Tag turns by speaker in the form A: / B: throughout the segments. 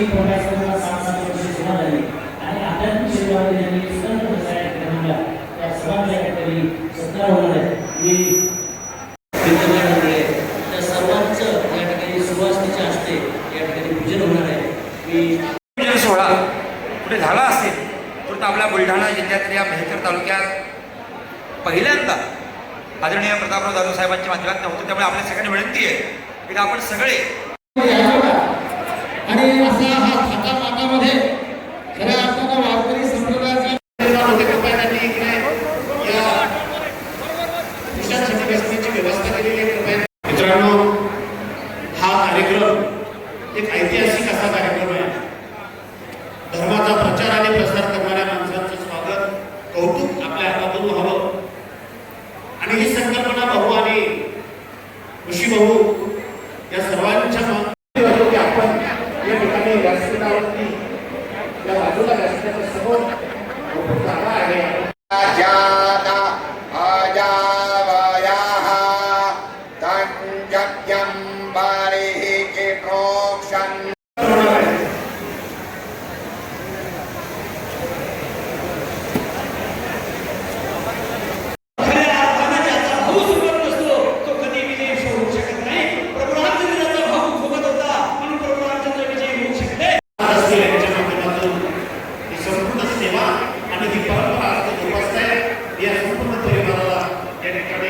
A: वर्षी प्रवासाला सात सात वर्षी झाली. आणि आध्यात्मिक क्षेत्रामध्ये त्यांनी संत व्यवसाय क्रमांक त्या सर्वांच्या काहीतरी सत्कार होणार आहे. मी कीर्तनामध्ये त्या सर्वांचं या ठिकाणी या पूजन होणार आहे. मी
B: सोहळा कुठे झाला असेल तर आपल्या बुलढाणा जिल्ह्यातील या मेहकर तालुक्यात पहिल्यांदा आदरणीय प्रतापराव जाधव साहेबांच्या माध्यमात नव्हतं त्यामुळे आपल्या सगळ्यांनी विनंती आहे. की आपण सगळे
C: आणि असा हा थाटा मातामध्ये खऱ्या अर्थानं वारकरी संप्रदायाचा होते कृपया त्यांनी इकडे या व्यवस्था केलेली आहे कृपया मित्रांनो हा कार्यक्रम एक ऐतिहासिक असा कार्यक्रम आहे. धर्माचा प्रचार आणि प्रसार करणाऱ्या माणसांचं स्वागत कौतुक आपल्या हातातून व्हावं. आणि ही संकल्पना भाऊ आणि ऋषी भाऊ या सर्वांच्या मा- होतो की आपण या ठिकाणी व्यासपीठावरती त्या बाजूला व्यासपीठाच्या समोर जागा आहे
D: अजावयाः तञ्जज्ञं बलिः चिप्रोक्षन्
C: होणार आहे.
E: खऱ्या अर्थानं ज्याचा भाऊ सोबत नसतो तो कधी विजयी होऊ शकत नाही प्रभू रामचंद्राचा भाऊ सोबत होता म्हणून प्रभू रामचंद्र विजयी होऊ शकले
C: असतील यांच्या माध्यमातून ही संपूर्ण सेवा आणि ही परंपरा आज जोपासत आहे या संपूर्ण परिवाराला या ठिकाणी धन्यवाद देतो धन्यवाद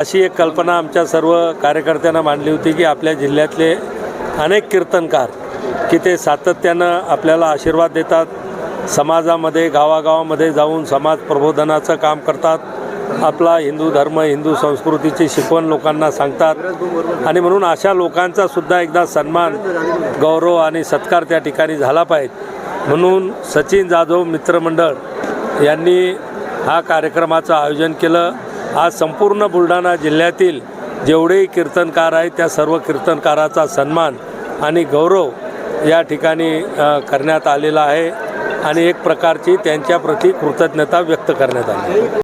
F: अशी एक कल्पना आमच्या सर्व कार्यकर्त्यांना मांडली होती की आपल्या जिल्ह्यातले अनेक कीर्तनकार की ते सातत्यानं आपल्याला आशीर्वाद देतात. समाजामध्ये गावागावामध्ये जाऊन समाज प्रबोधनाचं काम करतात. आपला हिंदू धर्म हिंदू संस्कृतीची शिकवण लोकांना सांगतात. आणि म्हणून अशा लोकांचा सुद्धा एकदा सन्मान गौरव आणि सत्कार त्या ठिकाणी झाला पाहिजे. म्हणून सचिन जाधव मित्रमंडळ यांनी हा कार्यक्रमाचं आयोजन केलं. आज संपूर्ण बुलढाणा जिल्ह्यातील जेवढेही कीर्तनकार आहेत त्या सर्व कीर्तनकाराचा सन्मान आणि गौरव या ठिकाणी करण्यात आलेला आहे आणि एक प्रकारची त्यांच्याप्रती कृतज्ञता व्यक्त करण्यात आली.